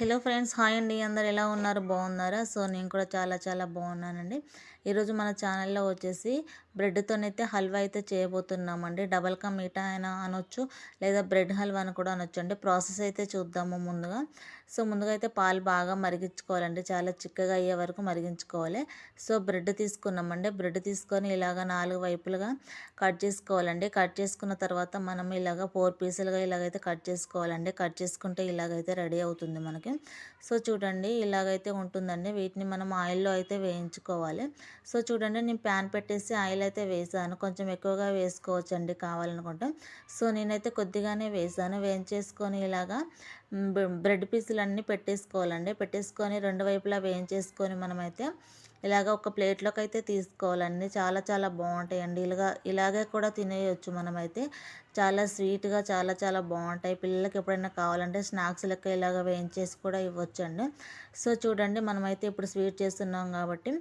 Hello friends hi అండి. అందరు ఎలా ఉన్నారు? బాగున్నారా? సో నేను కూడా చాలా చాలా బాగున్నానండి. ఈరోజు మన ఛానల్లో వచ్చేసి బ్రెడ్తోనైతే హల్వా అయితే చేయబోతున్నామండి. డబల్ కా మీఠా అయినా అనొచ్చు లేదా బ్రెడ్ హల్వా అని కూడా అనొచ్చు అండి. ప్రాసెస్ అయితే చూద్దాము ముందుగా. సో ముందుగా అయితే పాలు బాగా మరిగించుకోవాలండి. చాలా చిక్కగా అయ్యే వరకు మరిగించుకోవాలి. సో బ్రెడ్ తీసుకున్నామండి. బ్రెడ్ తీసుకొని ఇలాగ నాలుగు వైపులుగా కట్ చేసుకోవాలండి. కట్ చేసుకున్న తర్వాత మనం ఇలాగ ఫోర్ పీసులుగా ఇలాగైతే కట్ చేసుకోవాలండి. కట్ చేసుకుంటే ఇలాగైతే రెడీ అవుతుంది మనకి. సో చూడండి ఇలాగైతే ఉంటుందండి. వీటిని మనం ఆయిల్లో అయితే వేయించుకోవాలి. సో చూడండి నేను ప్యాన్ పెట్టేసి ఆయిల్ అయితే వేసాను. కొంచెం ఎక్కువగా వేసుకోవచ్చు అండి కావాలనుకుంటే. సో నేనైతే కొద్దిగానే వేసాను. వేయించేసుకొని ఇలాగా బ్రెడ్ పీసులన్నీ పెట్టేసుకోవాలండి. పెట్టేసుకొని రెండు వైపులా వేయించేసుకొని మనమైతే ఇలాగ ఒక ప్లేట్లోకి అయితే తీసుకోవాలండి చాలా చాలా బాగుంటాయండి ఇలాగా ఇలాగే కూడా తినేయచ్చు మనమైతే. చాలా స్వీట్గా చాలా చాలా బాగుంటాయి పిల్లలకి ఎప్పుడైనా కావాలంటే స్నాక్స్ లెక్క ఇలాగ వేయించేసి కూడా ఇవ్వచ్చండి. సో చూడండి మనమైతే ఇప్పుడు స్వీట్ చేస్తున్నాం కాబట్టి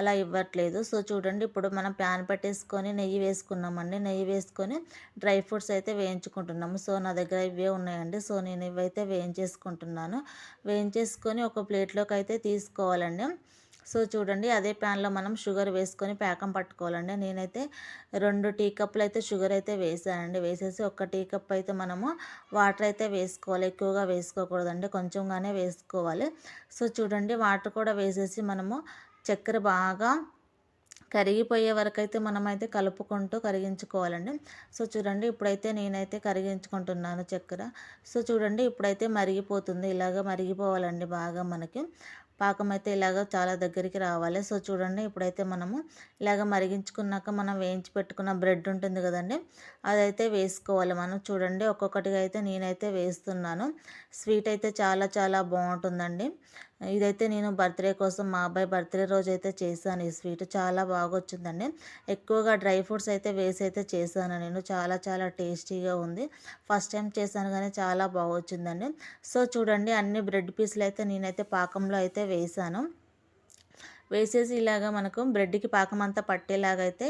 అలా ఇవ్వట్లేదు. సో చూడండి ఇప్పుడు మనం ప్యాన్ పెట్టేసుకొని నెయ్యి వేసుకున్నామండి. నెయ్యి వేసుకొని డ్రై ఫ్రూట్స్ అయితే వేయించుకుంటున్నాము. సో నా దగ్గర ఇవే ఉన్నాయండి. సో నేను ఇవైతే వేయించేసుకుంటున్నాను. వేయించేసుకొని ఒక ప్లేట్లోకి అయితే తీసుకోవాలండి. సో చూడండి అదే ప్యాన్లో మనం షుగర్ వేసుకొని ప్యాకం పట్టుకోవాలండి. నేనైతే రెండు టీ కప్పులు అయితే షుగర్ అయితే వేసానండి. వేసేసి ఒక టీ కప్ అయితే మనము వాటర్ అయితే వేసుకోవాలి. ఎక్కువగా వేసుకోకూడదండి. కొంచెంగానే వేసుకోవాలి. సో చూడండి వాటర్ కూడా వేసేసి మనము చక్కెర బాగా కరిగిపోయే వరకు అయితే మనమైతే కలుపుకుంటూ కరిగించుకోవాలండి. సో చూడండి ఇప్పుడైతే నేనైతే కరిగించుకుంటున్నాను చక్కెర. సో చూడండి ఇప్పుడైతే మరిగిపోతుంది. ఇలాగ మరిగిపోవాలండి బాగా మనకి. పాకం అయితే ఇలాగ చాలా దగ్గరికి రావాలి. సో చూడండి ఇప్పుడైతే మనము ఇలాగ మరిగించుకున్నాక మనం వేయించి పెట్టుకున్న బ్రెడ్ ఉంటుంది కదండి అదైతే వేసుకోవాలి మనం. చూడండి ఒక్కొక్కటిగా అయితే నేనైతే వేస్తున్నాను. స్వీట్ అయితే చాలా చాలా బాగుంటుందండి. ఇదైతే నేను బర్త్డే కోసం మా అబ్బాయి బర్త్డే రోజు అయితే చేశాను. ఈ స్వీట్ చాలా బాగా వచ్చిందండి ఎక్కువగా డ్రై ఫ్రూట్స్ అయితే వేసి అయితే చేశాను నేను. చాలా చాలా టేస్టీగా ఉంది. ఫస్ట్ టైం చేశాను కానీ చాలా బాగా వచ్చిందండి సో చూడండి అన్ని బ్రెడ్ పీసులు అయితే నేనైతే పాకంలో అయితే వేసాను వేసేసి ఇలాగా మనకు బ్రెడ్కి పాకం అంతా పట్టేలాగా అయితే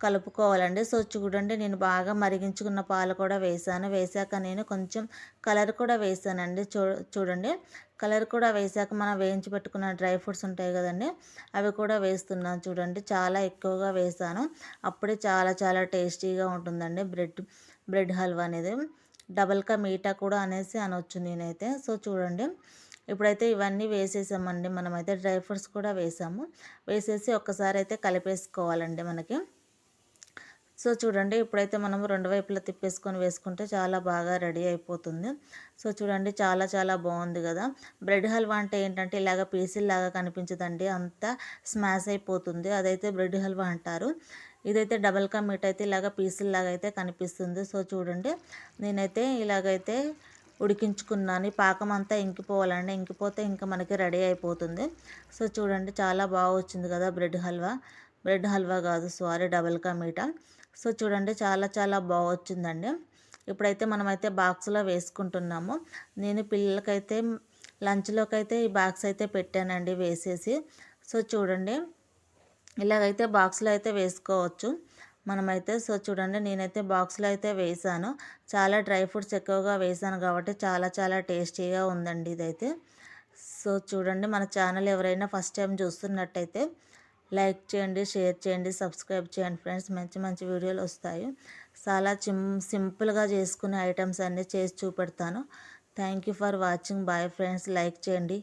కలుపుకోవాలండి. సో చూడండి నేను బాగా మరిగించుకున్న పాలు కూడా వేసాను. వేసాక నేను కొంచెం కలర్ కూడా వేసానండి. చూ చూడండి కలర్ కూడా వేసాక మనం వేయించి పెట్టుకున్న డ్రై ఫ్రూట్స్ ఉంటాయి కదండి అవి కూడా వేస్తున్నాను చూడండి. చాలా ఎక్కువగా వేసాను. అప్పుడే చాలా చాలా టేస్టీగా ఉంటుందండి బ్రెడ్ బ్రెడ్ హల్వా అనేది. డబల్ కా మీఠా కూడా అనేసి అనొచ్చు నేనైతే. సో చూడండి ఇప్పుడైతే ఇవన్నీ వేసేసామండి. మనమైతే డ్రై ఫ్రూట్స్ కూడా వేసాము. వేసేసి ఒక్కసారి అయితే కలిపేసుకోవాలండి మనకి. సో చూడండి ఇప్పుడైతే మనం రెండు వైపులా తిప్పేసుకొని వేసుకుంటే చాలా బాగా రెడీ అయిపోతుంది. సో చూడండి చాలా చాలా బాగుంది కదా. బ్రెడ్ హల్వా అంటే ఏంటంటే ఇలాగ పీసుల్లాగా కనిపించదండి. అంతా స్మాష్ అయిపోతుంది. అదైతే బ్రెడ్ హల్వా అంటారు. ఇదైతే డబల్ కా మీట్ అయితే ఇలాగ పీసుల్లాగా అయితే కనిపిస్తుంది. సో చూడండి నేనైతే ఇలాగైతే ఉడికించుకున్నాను. పాకం అంతా ఇంకిపోవాలండి. ఇంకిపోతే ఇంకా మనకి రెడీ అయిపోతుంది. సో చూడండి చాలా బాగా వచ్చింది కదా బ్రెడ్ హల్వా. బ్రెడ్ హల్వా కాదు సారీ డబల్ కా మీటా. సో చూడండి చాలా చాలా బాగుచ్చిందండి. ఇప్పుడైతే మనమైతే బాక్స్లో వేసుకుంటున్నాము. నేను పిల్లలకైతే లంచ్లోకి అయితే ఈ బాక్స్ అయితే పెట్టానండి వేసేసి. సో చూడండి ఇలాగైతే బాక్స్లో అయితే వేసుకోవచ్చు. మనమైతే సో చూడండి నేనైతే బాక్స్లో అయితే వేసాను. చాలా డ్రై ఫ్రూట్స్ ఎక్కువగా వేసాను కాబట్టి చాలా చాలా టేస్టీగా ఉందండి ఇదైతే. సో చూడండి మన ఛానల్ ఎవరైనా ఫస్ట్ టైం చూస్తున్నట్టయితే లైక్ చేయండి షేర్ చేయండి సబ్స్క్రైబ్ చేయండి ఫ్రెండ్స్. మంచి మంచి వీడియోలు వస్తాయి. చాలా చిమ్ సింపుల్గా చేసుకునే ఐటమ్స్ అన్నీ చేసి చూపెడతాను. Thank you for watching. Bye friends. Like చేయండి.